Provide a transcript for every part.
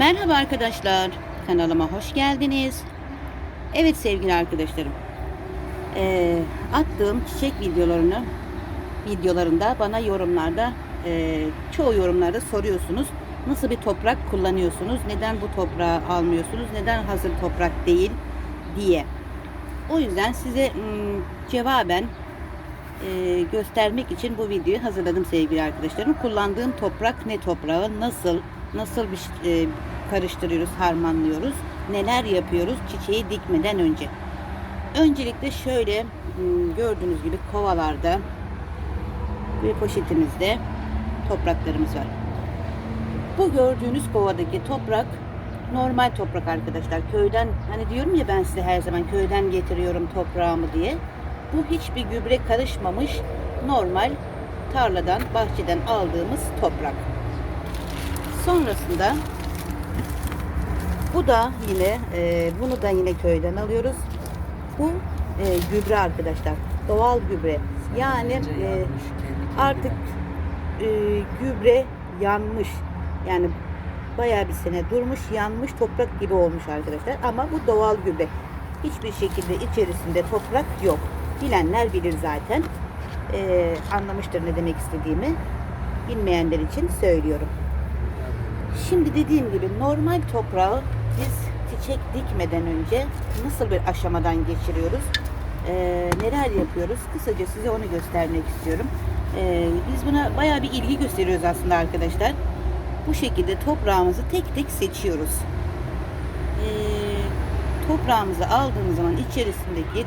Merhaba arkadaşlar, kanalıma hoş geldiniz. Evet sevgili arkadaşlarım, eee, attığım çiçek videolarını videolarında bana yorumlarda eee, çoğu yorumlarda soruyorsunuz. Nasıl bir toprak kullanıyorsunuz? Neden bu toprağı almıyorsunuz? Neden hazır toprak değil diye. O yüzden size cevaben eee, göstermek için bu videoyu hazırladım sevgili arkadaşlarım. Kullandığım toprak ne toprağı, nasıl, nasıl bir e, karıştırıyoruz, harmanlıyoruz, neler yapıyoruz çiçeği dikmeden önce. Öncelikle şöyle hmm, gördüğünüz gibi kovalarda ve poşetimizde topraklarımız var. Bu gördüğünüz kovadaki toprak normal toprak arkadaşlar. Köyden hani diyorum ya ben size her zaman köyden getiriyorum toprağımı diye. Bu hiçbir gübre karışmamış normal tarladan, bahçeden aldığımız toprak. Sonrasında bu da yine e, bunu da yine köyden alıyoruz. Bu e, gübre arkadaşlar. Doğal gübre. Yani e, artık e, gübre yanmış. Yani bayağı bir sene durmuş, yanmış toprak gibi olmuş arkadaşlar. Ama bu doğal gübre. Hiçbir şekilde içerisinde toprak yok. Bilenler bilir zaten. E, anlamıştır ne demek istediğimi. Bilmeyenler için söylüyorum. Şimdi dediğim gibi normal toprağı biz çiçek dikmeden önce nasıl bir aşamadan geçiriyoruz? Ee, neler yapıyoruz? Kısaca size onu göstermek istiyorum. Ee, biz buna bayağı bir ilgi gösteriyoruz aslında arkadaşlar. Bu şekilde toprağımızı tek tek seçiyoruz. Ee, toprağımızı aldığımız zaman içerisindeki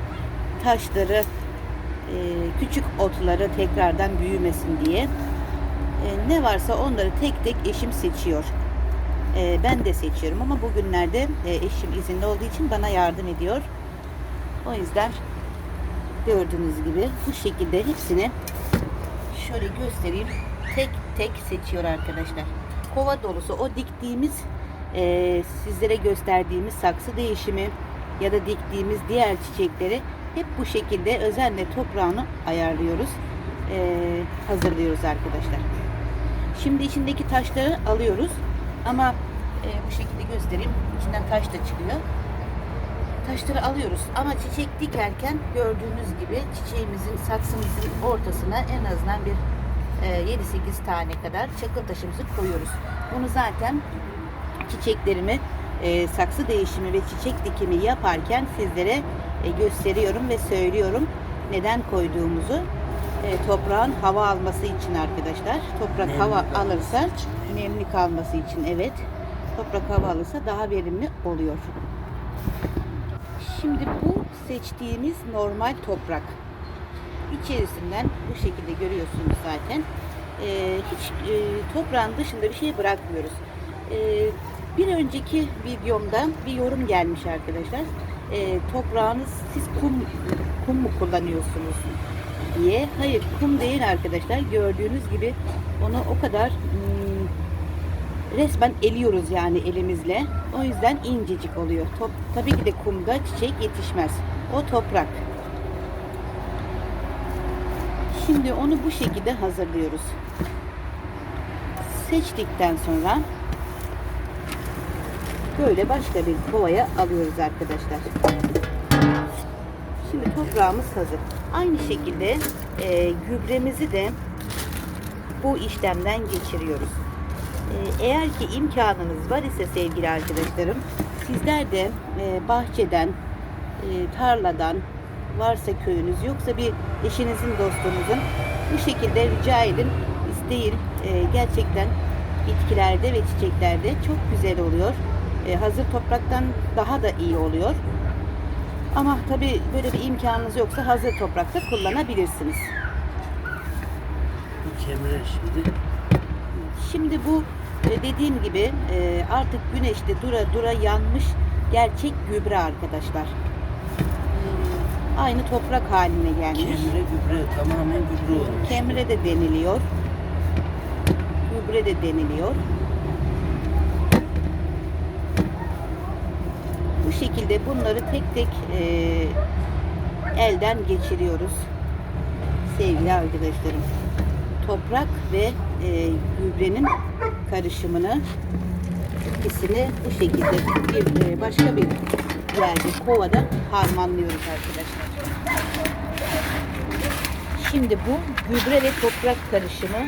taşları, e, küçük otları tekrardan büyümesin diye e, ne varsa onları tek tek eşim seçiyor. E, ben de seçiyorum ama bugünlerde e, eşim izinli olduğu için bana yardım ediyor. O yüzden gördüğünüz gibi bu şekilde hepsini şöyle göstereyim. Tek tek seçiyor arkadaşlar. Kova dolusu o diktiğimiz e, sizlere gösterdiğimiz saksı değişimi ya da diktiğimiz diğer çiçekleri hep bu şekilde özenle toprağını ayarlıyoruz. E, hazırlıyoruz arkadaşlar. Şimdi içindeki taşları alıyoruz. Ama e, bu şekilde göstereyim. İçinden taş da çıkıyor. Taşları alıyoruz. Ama çiçek dikerken gördüğünüz gibi çiçeğimizin, saksımızın ortasına en azından bir e, 7-8 tane kadar çakıl taşımızı koyuyoruz. Bunu zaten çiçeklerimi e, saksı değişimi ve çiçek dikimi yaparken sizlere e, gösteriyorum ve söylüyorum neden koyduğumuzu. E, toprağın hava alması için arkadaşlar. Toprak Nemli hava alırsa, için. nemli kalması için evet. Toprak hava alırsa daha verimli oluyor. Şimdi bu seçtiğimiz normal toprak. İçerisinden bu şekilde görüyorsunuz zaten. Ee, hiç e, toprağın dışında bir şey bırakmıyoruz. Ee, bir önceki videomda bir yorum gelmiş arkadaşlar. Ee, toprağınız siz kum kum mu kullanıyorsunuz diye. Hayır kum değil arkadaşlar. Gördüğünüz gibi onu o kadar hmm, resmen eliyoruz yani elimizle. O yüzden incecik oluyor. Top, tabii ki de kumda çiçek yetişmez. O toprak. Şimdi onu bu şekilde hazırlıyoruz. Seçtikten sonra böyle başka bir kovaya alıyoruz arkadaşlar. Şimdi toprağımız hazır. Aynı şekilde e, gübremizi de bu işlemden geçiriyoruz. Ee, Eğer ki imkanınız var ise sevgili arkadaşlarım, sizler de e, bahçeden, e, tarladan, varsa köyünüz yoksa bir eşinizin, dostunuzun bu şekilde rica edin, isteyin. E, Gerçekten bitkilerde ve çiçeklerde çok güzel oluyor. E, Hazır topraktan daha da iyi oluyor. Ama tabii böyle bir imkanınız yoksa hazır toprakta kullanabilirsiniz. Bu kemire şimdi. Şimdi bu e, dediğim gibi e, artık güneşte dura dura yanmış gerçek gübre arkadaşlar. Aynı toprak haline gelmiş. Kemire gübre tamamen gübre olmuş. Kemre de deniliyor. Gübre de deniliyor. Şekilde bunları tek tek e, elden geçiriyoruz. Sevgili arkadaşlarım. Toprak ve e, gübrenin karışımını ikisini bu şekilde bir e, başka bir yerde kovada harmanlıyoruz arkadaşlar. Şimdi bu gübre ve toprak karışımı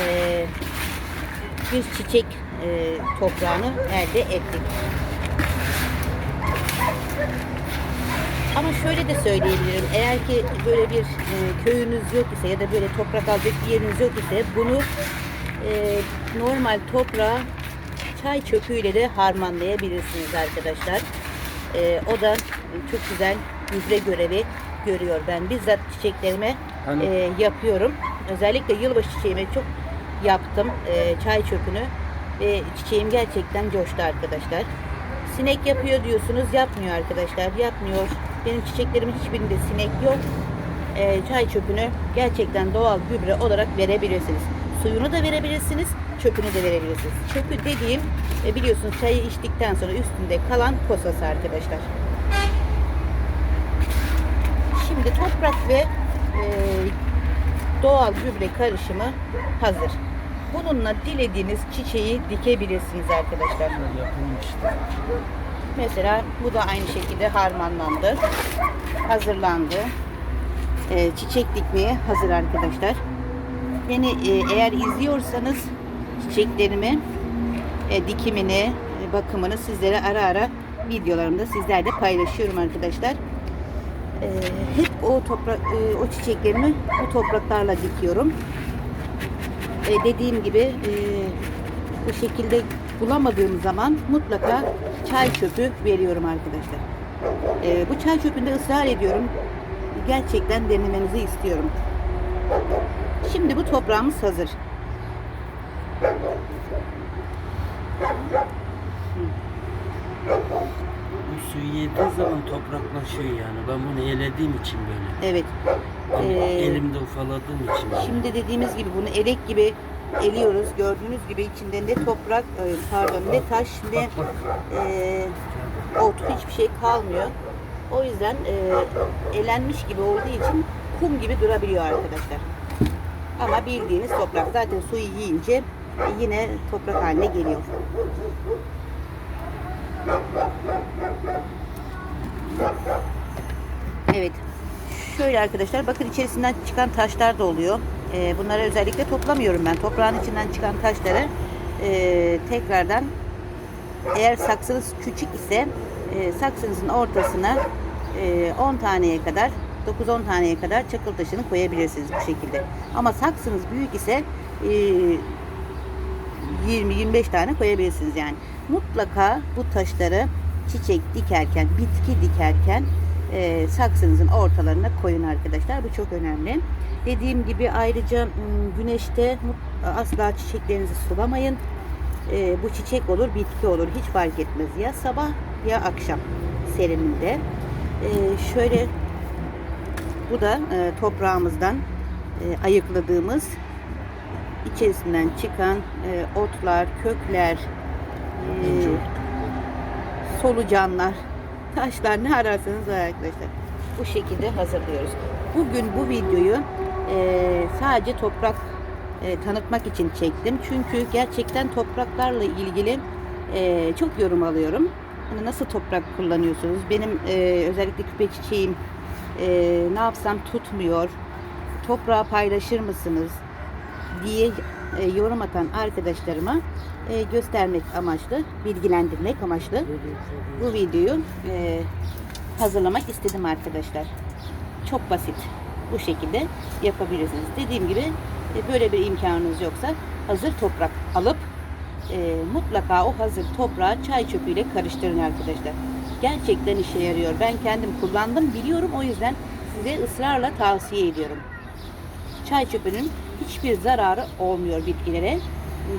e, bir çiçek e, toprağını elde ettik. Ama şöyle de söyleyebilirim. Eğer ki böyle bir e, köyünüz yok ise ya da böyle toprak alacak bir yeriniz yok ise bunu e, normal toprağa çay çöpüyle de harmanlayabilirsiniz arkadaşlar. E, o da çok güzel gübre görevi görüyor. Ben bizzat çiçeklerime Hani- e, yapıyorum. Özellikle yılbaşı çiçeğime çok yaptım e, çay çöpünü ve çiçeğim gerçekten coştu arkadaşlar. Sinek yapıyor diyorsunuz yapmıyor arkadaşlar yapmıyor. Benim çiçeklerimin hiçbirinde sinek yok. E, çay çöpünü gerçekten doğal gübre olarak verebilirsiniz. Suyunu da verebilirsiniz, çöpünü de verebilirsiniz. Çöpü dediğim e, biliyorsunuz çayı içtikten sonra üstünde kalan posası arkadaşlar. Şimdi toprak ve e, doğal gübre karışımı hazır. Bununla dilediğiniz çiçeği dikebilirsiniz arkadaşlar. Mesela bu da aynı şekilde harmanlandı. Hazırlandı. E, çiçek dikmeye hazır arkadaşlar. Beni e, eğer izliyorsanız çiçeklerimi e, dikimini, e, bakımını sizlere ara ara videolarımda sizlerle paylaşıyorum arkadaşlar. E, hep o toprak e, o çiçeklerimi bu topraklarla dikiyorum. E, dediğim gibi e, bu şekilde bulamadığım zaman mutlaka çay çöpü veriyorum arkadaşlar. E, bu çay çöpünde ısrar ediyorum. Gerçekten denemenizi istiyorum. Şimdi bu toprağımız hazır. Bu suyu yediği zaman topraklaşıyor yani. Ben bunu elediğim için böyle. Evet. Ama Ee, elimde ufaladığım için böyle. Şimdi dediğimiz gibi bunu elek gibi eliyoruz. Gördüğünüz gibi içinde ne toprak, e, pardon ne taş ne e, ot hiçbir şey kalmıyor. O yüzden e, elenmiş gibi olduğu için kum gibi durabiliyor arkadaşlar. Ama bildiğiniz toprak. Zaten suyu yiyince yine toprak haline geliyor. Evet. Şöyle arkadaşlar bakın içerisinden çıkan taşlar da oluyor. Ee, bunları özellikle toplamıyorum ben. Toprağın içinden çıkan taşları e, tekrardan eğer saksınız küçük ise e, saksınızın ortasına e, 10 taneye kadar 9-10 taneye kadar çakıl taşını koyabilirsiniz bu şekilde. Ama saksınız büyük ise e, 20-25 tane koyabilirsiniz yani. Mutlaka bu taşları çiçek dikerken, bitki dikerken e, saksınızın ortalarına koyun arkadaşlar. Bu çok önemli. Dediğim gibi ayrıca güneşte asla çiçeklerinizi sulamayın. E, bu çiçek olur, bitki olur. Hiç fark etmez. Ya sabah ya akşam serininde. E, şöyle bu da e, toprağımızdan e, ayıkladığımız içerisinden çıkan e, otlar, kökler, solucanlar, taşlar ne ararsanız var arkadaşlar. Bu şekilde hazırlıyoruz. Bugün bu videoyu e, sadece toprak e, tanıtmak için çektim. Çünkü gerçekten topraklarla ilgili e, çok yorum alıyorum. Hani nasıl toprak kullanıyorsunuz? Benim e, özellikle küpe çiçeğim e, ne yapsam tutmuyor. Toprağı paylaşır mısınız? diye e, yorum atan arkadaşlarıma e, göstermek amaçlı, bilgilendirmek amaçlı bu videoyu e, hazırlamak istedim arkadaşlar. Çok basit. Bu şekilde yapabilirsiniz. Dediğim gibi e, böyle bir imkanınız yoksa hazır toprak alıp e, mutlaka o hazır toprağı çay çöpüyle karıştırın arkadaşlar. Gerçekten işe yarıyor. Ben kendim kullandım biliyorum. O yüzden size ısrarla tavsiye ediyorum. Çay çöpünün hiçbir zararı olmuyor bitkilere.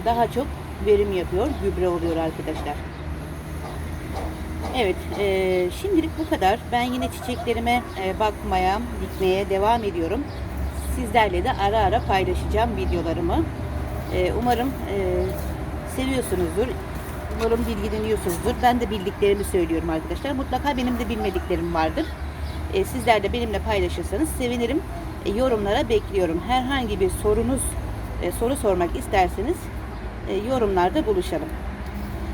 Daha çok verim yapıyor, gübre oluyor arkadaşlar. Evet, e, şimdilik bu kadar. Ben yine çiçeklerime e, bakmaya, dikmeye devam ediyorum. Sizlerle de ara ara paylaşacağım videolarımı. E, umarım e, seviyorsunuzdur. Umarım bilgileniyorsunuzdur. Ben de bildiklerimi söylüyorum arkadaşlar. Mutlaka benim de bilmediklerim vardır. E, sizler de benimle paylaşırsanız sevinirim. E, yorumlara bekliyorum. Herhangi bir sorunuz, e, soru sormak isterseniz e, yorumlarda buluşalım.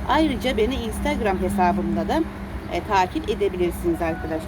Ayrıca beni Instagram hesabımda da takip edebilirsiniz arkadaşlar.